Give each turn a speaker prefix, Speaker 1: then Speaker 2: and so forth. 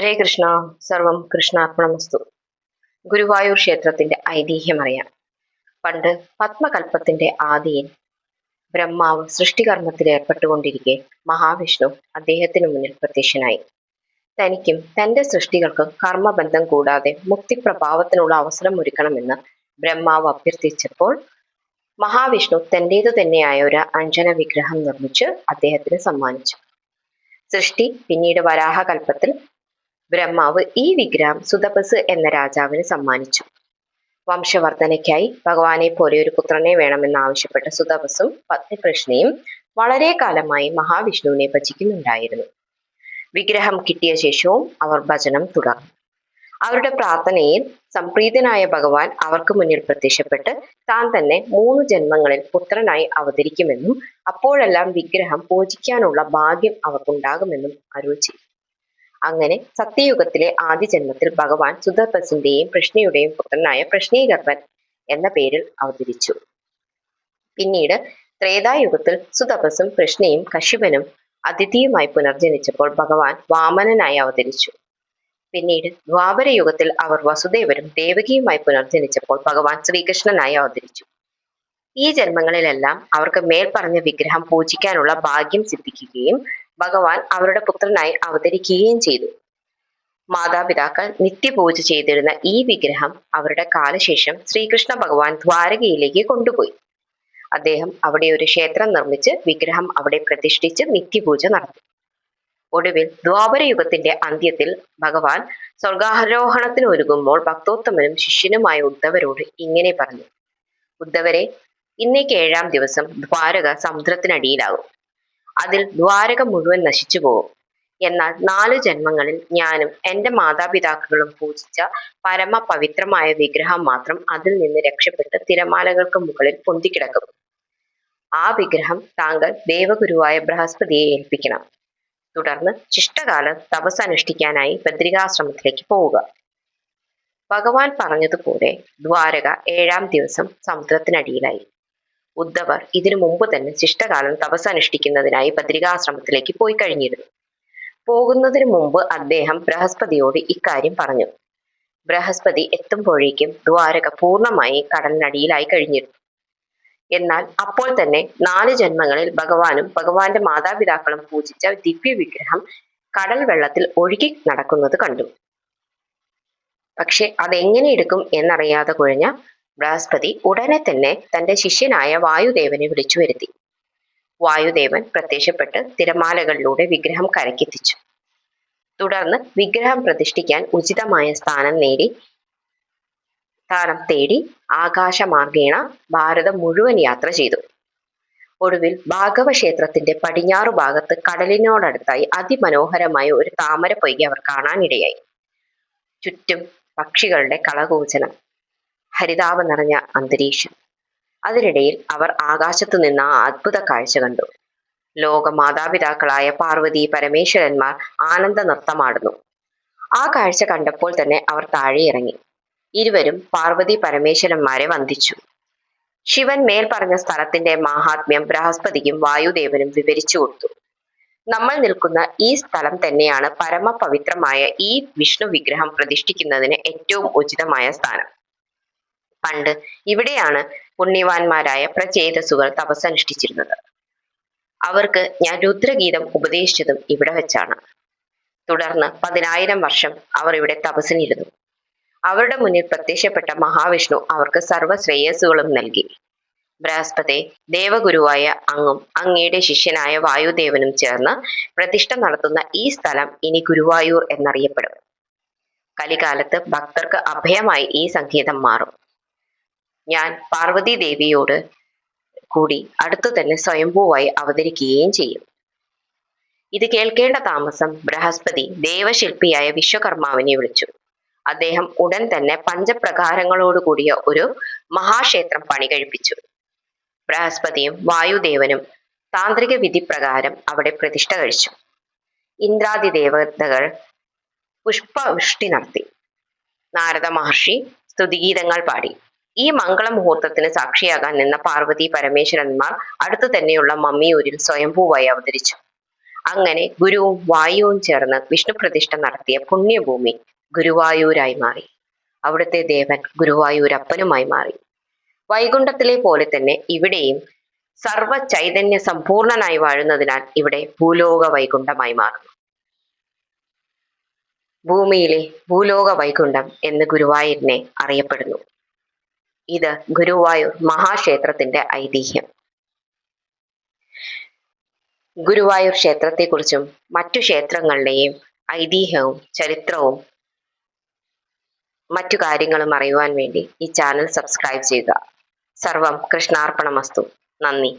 Speaker 1: ഹരേ കൃഷ്ണ. സർവം കൃഷ്ണാർപ്പണമസ്തു. ഗുരുവായൂർ ക്ഷേത്രത്തിന്റെ ഐതിഹ്യം ഐതിഹ്യമറിയാം. പണ്ട് പത്മകൽപ്പത്തിന്റെ ആദിയിൽ ബ്രഹ്മാവ് സൃഷ്ടികർമ്മത്തിൽ ഏർപ്പെട്ടുകൊണ്ടിരിക്കെ മഹാവിഷ്ണു അദ്ദേഹത്തിന് മുന്നിൽ പ്രത്യക്ഷനായി. തനിക്കും തന്റെ സൃഷ്ടികൾക്ക് കർമ്മബന്ധം കൂടാതെ മുക്തിപ്രഭാവത്തിനുള്ള അവസരം ഒരുക്കണമെന്ന് ബ്രഹ്മാവ് അഭ്യർത്ഥിച്ചപ്പോൾ മഹാവിഷ്ണു തന്റേതു തന്നെയായ ഒരു അഞ്ജന വിഗ്രഹം നിർമ്മിച്ച് അദ്ദേഹത്തിന് സമ്മാനിച്ചു. സൃഷ്ടി പിന്നീട് വരാഹകൽപ്പത്തിൽ ബ്രഹ്മാവ് ഈ വിഗ്രഹം സുതപസ് എന്ന രാജാവിന് സമ്മാനിച്ചു. വംശവർദ്ധനയ്ക്കായി ഭഗവാനെ പോലെ ഒരു പുത്രനെ വേണമെന്നാവശ്യപ്പെട്ട സുതപസും പത്നികൃഷ്ണയും വളരെ കാലമായി മഹാവിഷ്ണുവിനെ ഭജിക്കുന്നുണ്ടായിരുന്നു. വിഗ്രഹം കിട്ടിയ ശേഷവും അവർ ഭജനം തുടർന്നു. അവരുടെ പ്രാർത്ഥനയിൽ സംപ്രീതനായ ഭഗവാൻ അവർക്ക് മുന്നിൽ പ്രത്യക്ഷപ്പെട്ട് താൻ തന്നെ മൂന്ന് ജന്മങ്ങളിൽ പുത്രനായി അവതരിക്കുമെന്നും അപ്പോഴെല്ലാം വിഗ്രഹം പൂജിക്കാനുള്ള ഭാഗ്യം അവർക്കുണ്ടാകുമെന്നും അരുൾ ചെയ്തു. അങ്ങനെ സത്യയുഗത്തിലെ ആദ്യ ജന്മത്തിൽ ഭഗവാൻ സുധർപ്പസിന്റെയും കൃഷ്ണയുടെയും പുത്രനായ പ്രശ്നീകർപ്പൻ എന്ന പേരിൽ അവതരിച്ചു. പിന്നീട് ത്രേതായുഗത്തിൽ സുതപസും കൃഷ്ണയും കശിപനും അതിഥിയുമായി പുനർജനിച്ചപ്പോൾ ഭഗവാൻ വാമനനായി അവതരിച്ചു. പിന്നീട് ദ്വാപരയുഗത്തിൽ അവർ വസുദേവരും ദേവകിയുമായി പുനർജനിച്ചപ്പോൾ ഭഗവാൻ ശ്രീകൃഷ്ണനായി അവതരിച്ചു. ഈ ജന്മങ്ങളിലെല്ലാം അവർക്ക് മേൽപ്പറഞ്ഞ വിഗ്രഹം പൂജിക്കാനുള്ള ഭാഗ്യം സിദ്ധിക്കുകയും ഭഗവാൻ അവരുടെ പുത്രനായി അവതരിക്കുകയും ചെയ്തു. മാതാപിതാക്കൾ നിത്യപൂജ ചെയ്തിരുന്ന ഈ വിഗ്രഹം അവരുടെ കാലശേഷം ശ്രീകൃഷ്ണ ഭഗവാൻ ദ്വാരകയിലേക്ക് കൊണ്ടുപോയി. അദ്ദേഹം അവിടെ ഒരു ക്ഷേത്രം നിർമ്മിച്ച് വിഗ്രഹം അവിടെ പ്രതിഷ്ഠിച്ച് നിത്യപൂജ നടത്തി. ഒടുവിൽ ദ്വാപരയുഗത്തിന്റെ അന്ത്യത്തിൽ ഭഗവാൻ സ്വർഗാരോഹണത്തിന് ഒരുങ്ങുമ്പോൾ ഭക്തോത്തമനും ശിഷ്യനുമായ ഉദ്ധവരോട് ഇങ്ങനെ പറഞ്ഞു. ഉദ്ധവരെ ഇന്നേക്ക് ഏഴാം ദിവസം ദ്വാരക സമുദ്രത്തിനടിയിലാകും. അതിൽ ദ്വാരക മുഴുവൻ നശിച്ചു പോകും. എന്നാൽ നാല് ജന്മങ്ങളിൽ ഞാനും എന്റെ മാതാപിതാക്കളും പൂജിച്ച പരമ പവിത്രമായ വിഗ്രഹം മാത്രം അതിൽ നിന്ന് രക്ഷപ്പെട്ട് തിരമാലകൾക്ക് മുകളിൽ പൊന്തിക്കിടക്കും ആ വിഗ്രഹം താങ്കൾ ദേവഗുരുവായ ബൃഹസ്പതിയെ ഏൽപ്പിക്കണം. തുടർന്ന് ശിഷ്ടകാലം തപസ് അനുഷ്ഠിക്കാനായി ബദ്രികാശ്രമത്തിലേക്ക് പോവുക. ഭഗവാൻ പറഞ്ഞതുപോലെ ദ്വാരക ഏഴാം ദിവസം സമുദ്രത്തിനടിയിലായി ഉദ്ധവർ ഇതിനു മുമ്പ് തന്നെ ശിഷ്ടകാലം തപസ് അനുഷ്ഠിക്കുന്നതിനായി ബദ്രികാശ്രമത്തിലേക്ക് പോയി കഴിഞ്ഞിരുന്നു. പോകുന്നതിനു മുമ്പ് അദ്ദേഹം ബൃഹസ്പതിയോട് ഇക്കാര്യം പറഞ്ഞു. ബൃഹസ്പതി എത്തുമ്പോഴേക്കും ദ്വാരക പൂർണമായി കടലിനടിയിലായി കഴിഞ്ഞിരുന്നു. എന്നാൽ അപ്പോൾ തന്നെ നാല് ജന്മങ്ങളിൽ ഭഗവാനും ഭഗവാന്റെ മാതാപിതാക്കളും പൂജിച്ച ദിവ്യ വിഗ്രഹം കടൽ വെള്ളത്തിൽ ഒഴുകി നടക്കുന്നത് കണ്ടു. പക്ഷെ അതെങ്ങനെ എടുക്കും എന്നറിയാതെ കുഴഞ്ഞ ബൃഹസ്പതി ഉടനെ തന്നെ തന്റെ ശിഷ്യനായ വായുദേവനെ വിളിച്ചു വരുത്തി. വായുദേവൻ പ്രത്യക്ഷപ്പെട്ട് തിരമാലകളിലൂടെ വിഗ്രഹം കരക്കെത്തിച്ചു തുടർന്ന് വിഗ്രഹം പ്രതിഷ്ഠിക്കാൻ ഉചിതമായ സ്ഥാനം നേടി സ്ഥാനം തേടി ആകാശമാർഗേണ ഭാരതം മുഴുവൻ യാത്ര ചെയ്തു. ഒടുവിൽ ഭാഗവ ക്ഷേത്രത്തിന്റെ പടിഞ്ഞാറു ഭാഗത്ത് കടലിനോടടുത്തായി അതിമനോഹരമായ ഒരു താമര പൊയ്കി അവർ കാണാനിടയായി. ചുറ്റും പക്ഷികളുടെ കളകൂചനം ഹരിതാപം നിറഞ്ഞ അന്തരീക്ഷം. അതിനിടയിൽ അവർ ആകാശത്തു നിന്ന് ആ അത്ഭുത കാഴ്ച കണ്ടു. ലോക മാതാപിതാക്കളായ പാർവതി പരമേശ്വരന്മാർ ആനന്ദ നൃത്തമാടുന്നു ആ കാഴ്ച കണ്ടപ്പോൾ തന്നെ അവർ താഴെ ഇറങ്ങി. ഇരുവരും പാർവതി പരമേശ്വരന്മാരെ വന്ദിച്ചു. ശിവൻ മേൽ പറഞ്ഞ സ്ഥലത്തിന്റെ മഹാത്മ്യം ബൃഹസ്പതിക്കും വായുദേവനും വിവരിച്ചു കൊടുത്തു. നമ്മൾ നിൽക്കുന്ന ഈ സ്ഥലം തന്നെയാണ് പരമപവിത്രമായ ഈ വിഷ്ണു വിഗ്രഹം പ്രതിഷ്ഠിക്കുന്നതിന് ഏറ്റവും ഉചിതമായ സ്ഥാനം. പണ്ട് ഇവിടെയാണ് പുണ്യവാന്മാരായ പ്രചേതസുകൾ തപസ്സനുഷ്ഠിച്ചിരുന്നത്. അവർക്ക് ഞാൻ രുദ്രഗീതം ഉപദേശിച്ചതും ഇവിടെ വെച്ചാണ്. തുടർന്ന് പതിനായിരം വർഷം അവർ ഇവിടെ തപസ്സിനിരുന്നു. അവരുടെ മുന്നിൽ പ്രത്യക്ഷപ്പെട്ട മഹാവിഷ്ണു അവർക്ക് സർവ ശ്രേയസ്സുകളും നൽകി. ബൃഹസ്പതി ദേവഗുരുവായ അങ്ങും അങ്ങയുടെ ശിഷ്യനായ വായുദേവനും ചേർന്ന് പ്രതിഷ്ഠ നടത്തുന്ന ഈ സ്ഥലം ഇനി ഗുരുവായൂർ എന്നറിയപ്പെടും. കലികാലത്ത് ഭക്തർക്ക് അഭയമായി ഈ സംഗീതം മാറും. ഞാൻ പാർവതി ദേവിയോട് കൂടി അടുത്തു തന്നെ സ്വയംഭൂവായി അവതരിക്കുകയും ചെയ്യും. ഇത് കേൾക്കേണ്ട താമസം ബൃഹസ്പതി ദേവശില്പിയായ വിശ്വകർമാവിനെ വിളിച്ചു. അദ്ദേഹം ഉടൻ തന്നെ പഞ്ചപ്രകാരങ്ങളോട് കൂടിയ ഒരു മഹാക്ഷേത്രം പണി കഴിപ്പിച്ചു. ബൃഹസ്പതിയും വായുദേവനും താന്ത്രിക വിധി പ്രകാരം അവിടെ പ്രതിഷ്ഠ കഴിച്ചു. ഇന്ദ്രാദി ദേവതകൾ പുഷ്പവൃഷ്ടി നടത്തി. നാരദ മഹർഷി സ്തുതിഗീതങ്ങൾ പാടി. ഈ മംഗളമുഹൂർത്തത്തിന് സാക്ഷിയാകാൻ നിന്ന പാർവതി പരമേശ്വരന്മാർ അടുത്തു തന്നെയുള്ള മമ്മിയൂരിൽ സ്വയംഭൂവായി അവതരിച്ചു. അങ്ങനെ ഗുരുവും വായുവും ചേർന്ന് വിഷ്ണു പ്രതിഷ്ഠ നടത്തിയ പുണ്യഭൂമി ഗുരുവായൂരായി മാറി. അവിടുത്തെ ദേവൻ ഗുരുവായൂരപ്പനുമായി മാറി. വൈകുണ്ഠത്തിലെ പോലെ തന്നെ ഇവിടെയും സർവ ചൈതന്യ സമ്പൂർണനായി വാഴുന്നതിനാൽ ഇവിടെ ഭൂലോക വൈകുണ്ഠമായി മാറുന്നു. ഭൂമിയിലെ ഭൂലോക വൈകുണ്ഠം എന്ന് ഗുരുവായൂരിനെ അറിയപ്പെടുന്നു. ഇത് ഗുരുവായൂർ മഹാക്ഷേത്രത്തിന്റെ ഐതിഹ്യം. ഗുരുവായൂർ ക്ഷേത്രത്തെക്കുറിച്ചും മറ്റു ക്ഷേത്രങ്ങളുടെയും ഐതിഹ്യവും ചരിത്രവും മറ്റു കാര്യങ്ങളും അറിയുവാൻ വേണ്ടി ഈ ചാനൽ സബ്സ്ക്രൈബ് ചെയ്യുക. സർവം കൃഷ്ണാർപ്പണമസ്തു. നന്ദി.